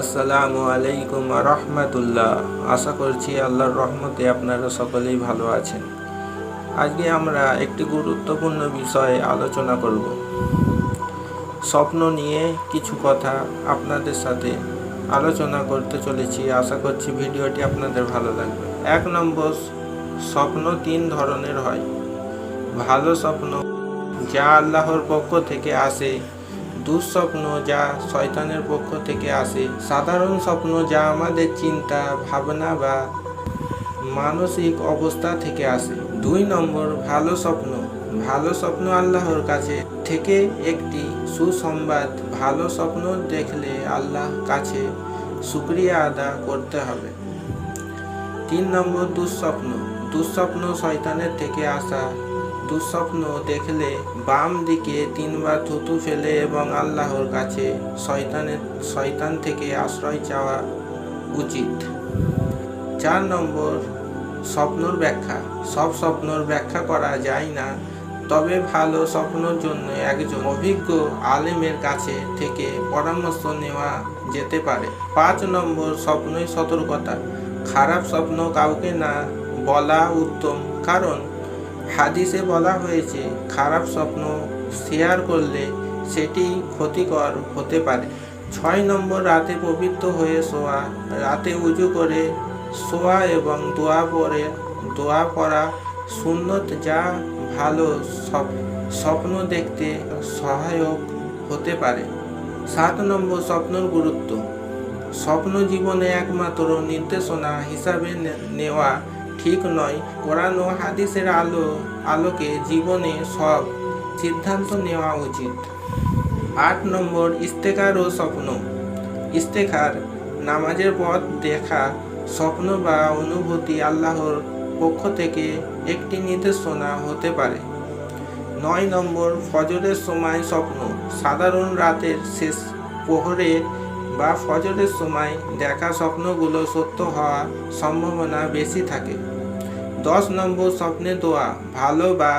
আসসালামু আলাইকুম রহমতুল্লাহ। আশা করছি আল্লাহর রহমতে আপনারা সকলেই ভালো আছেন। আজকে আমরা একটি গুরুত্বপূর্ণ বিষয়ে আলোচনা করব। স্বপ্ন নিয়ে কিছু কথা আপনাদের সাথে আলোচনা করতে চলেছি। আশা করছি ভিডিওটি আপনাদের ভালো লাগবে। এক নম্বর, স্বপ্ন তিন ধরনের হয়। ভালো স্বপ্ন যা আল্লাহর পক্ষ থেকে আসে দুঃস্বপ্ন যা শয়তানের পক্ষ থেকে আসে। সাধারণ স্বপ্ন যা আমাদের চিন্তা, ভাবনা বা মানসিক অবস্থা থেকে আসে। দুই নম্বর, ভালো স্বপ্ন। ভালো স্বপ্ন আল্লাহর কাছে থেকে একটি সুসংবাদ। ভালো স্বপ্ন দেখলে আল্লাহ কাছে শুক্রিয়া আদা করতে হবে। তিন নম্বর, দুঃস্বপ্ন। দুঃস্বপ্ন শয়তানের থেকে আসা দুঃস্বপ্ন দেখলে বাম দিকে তিনবার থুতু ফেলে এবং আল্লাহর কাছে শয়তানের, শয়তান থেকে আশ্রয় চাওয়া উচিত। চার নম্বর, স্বপ্নর ব্যাখ্যা। সব স্বপ্নর ব্যাখ্যা করা যায় না, তবে ভালো স্বপ্নর জন্য একজন অভিজ্ঞ আলেমের কাছে থেকে পরামর্শ নেওয়া যেতে পারে। পাঁচ নম্বর, স্বপ্নই সতর্কতা। খারাপ স্বপ্ন কাউকে না বলা উত্তম, কারণ হাদিসে বলা হয়েছে, খারাপ স্বপ্ন শেয়ার করলে সেটি ক্ষতিকর হতে পারে। ছয় নম্বর, রাতে পবিত্র হয়ে শোয়া। রাতে উজু করে শোয়া এবং দোয়া পরে, দোয়া পড়া সুন্নত যা ভালো স্বপ্ন দেখতে সহায়ক হতে পারে। সাত নম্বর, স্বপ্নর গুরুত্ব। স্বপ্ন জীবনে একমাত্র নির্দেশনা হিসাবে নেওয়া ঠিক নয়। কোরআন ও হাদিসের আলো, আলোকে জীবনে সব সিদ্ধান্ত নেওয়া উচিত। আট নম্বর, ইস্তেকার ও স্বপ্ন। ইস্তেখার নামাজের পথ দেখা, স্বপ্ন বা অনুভূতি আল্লাহর পক্ষ থেকে একটি নির্দেশনা হতে পারে। নয় নম্বর, ফজরের সময় স্বপ্ন। সাধারণ রাতের শেষ প্রহরে বা ফজরের সময় দেখা স্বপ্নগুলো সত্য হওয়ার সম্ভাবনা বেশি থাকে। দশ নম্বর স্বপ্নে দোয়া, ভালো বা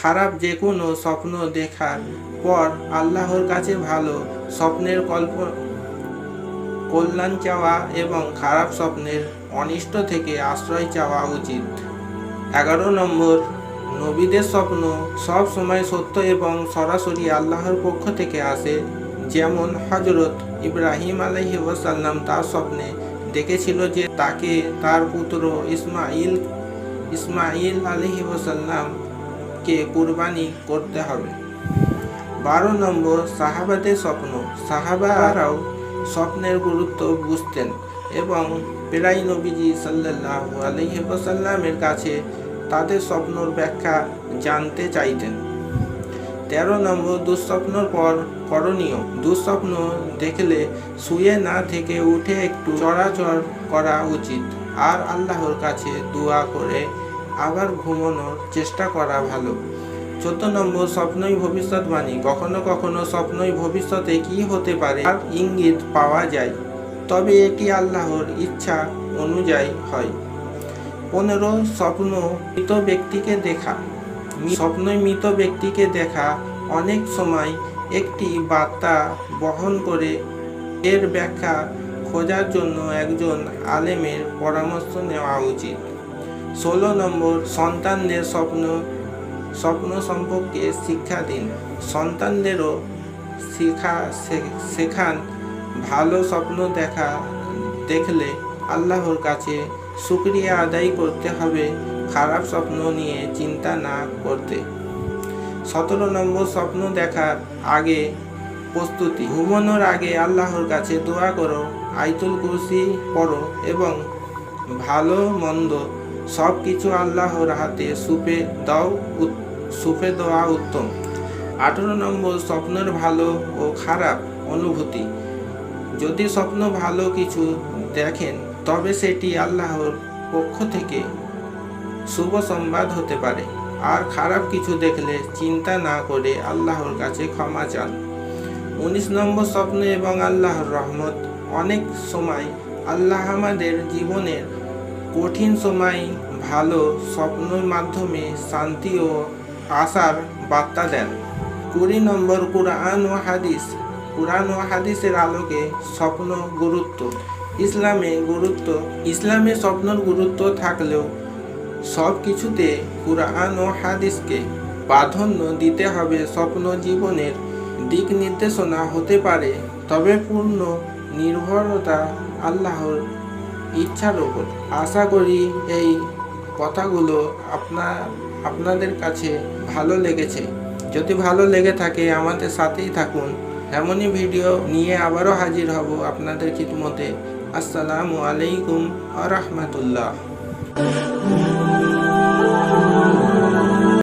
খারাপ যে কোনো স্বপ্ন দেখার পর আল্লাহর কাছে ভালো স্বপ্নের কল্প, কল্যাণ চাওয়া এবং খারাপ স্বপ্নের অনিষ্ট থেকে আশ্রয় চাওয়া উচিত। এগারো নম্বর, নবীদের স্বপ্ন সব সময় সত্য এবং সরাসরি আল্লাহর পক্ষ থেকে আসে, যেমন হজরত ইব্রাহিম আলহি ওয়াসাল্লাম তার স্বপ্নে দেখেছিল যে তাকে তার পুত্র ইসমাইল ইসমাইল আলহি ওয়াসাল্লামকে কুরবানি করতে হবে। বারো নম্বর, সাহাবাদের স্বপ্ন। সাহাবারাও স্বপ্নের গুরুত্ব বুঝতেন এবং প্রায় নবীজি সাল্লাহ আলহিহাসাল্লামের কাছে তাদের স্বপ্নর ব্যাখ্যা জানতে চাইতেন। তেরো নম্বর দুঃস্বপ্নর পর করণীয়। দুঃস্বপ্ন দেখলে শুয়ে না থেকে উঠে একটু চড়াচড় করা উচিত। আর আল্লাহর কাছে দোয়া করে আবার ঘুমানোর চেষ্টা করা ভালো। চোদ্দ নম্বর, স্বপ্নই ভবিষ্যৎবাণী। কখনো কখনো স্বপ্নই ভবিষ্যতে কি হতে পারে আর ইঙ্গিত পাওয়া যায়। তবে এটি আল্লাহর ইচ্ছা অনুযায়ী হয়। পনেরো, স্বপ্ন মৃত ব্যক্তিকে দেখা। স্বপ্নই মৃত ব্যক্তিকে দেখা অনেক সময় একটি বার্তা বহন করে। এর ব্যাখ্যা খোঁজার জন্য একজন আলেমের পরামর্শ নেওয়া উচিত। ষোলো নম্বর, সন্তানদের স্বপ্ন স্বপ্ন সম্পর্কে শিক্ষা দিন। সন্তানদেরও শিখা শেখান। ভালো স্বপ্ন দেখা, দেখলে আল্লাহর কাছে শুক্রিয়া আদায় করতে হবে। খারাপ স্বপ্ন নিয়ে চিন্তা না করতে। সতেরো নম্বর স্বপ্ন দেখার আগে প্রস্তুতি। ঘুমানোর আগে আল্লাহর কাছে দোয়া করো আইতুল কুরসি পড়ো এবং ভালো মন্দ সব কিছু আল্লাহর হাতে সুপে দাও সুপে দেওয়া উত্তম। আঠেরো নম্বর স্বপ্নের ভালো ও খারাপ অনুভূতি। যদি স্বপ্ন ভালো কিছু দেখেন, তবে সেটি আল্লাহর পক্ষ থেকে শুভ সংবাদ হতে পারে। আর খারাপ কিছু দেখলে চিন্তা না করে আল্লাহর কাছে ক্ষমা চান। উনিশ নম্বর স্বপ্ন এবং আল্লাহর রহমত। অনেক সময় আল্লাহ আমাদের জীবনের কঠিন সময় ভালো স্বপ্নের মাধ্যমে শান্তি ও আশার বার্তা দেন। কুড়ি নম্বর কোরআন ও হাদিস। কোরআন ও হাদিসের আলোকে স্বপ্ন গুরুত্ব। ইসলামে গুরুত্ব ইসলামে স্বপ্নর গুরুত্ব থাকলেও সব কিছুতে কুরআন ও হাদিসকে প্রাধান্য দিতে হবে। স্বপ্ন জীবনের দিক নির্দেশনা হতে পারে, তবে পূর্ণ নির্ভরতা আল্লাহর ইচ্ছার ওপর আশা করি এই কথাগুলো আপনার, আপনাদের কাছে ভালো লেগেছে। যদি ভালো লেগে থাকে, আমাদের সাথেই থাকুন। এমনই ভিডিও নিয়ে আবারও হাজির হব আপনাদের খিদমতে। আসসালামু আলাইকুম আ রহমতুল্লাহ। Ooh.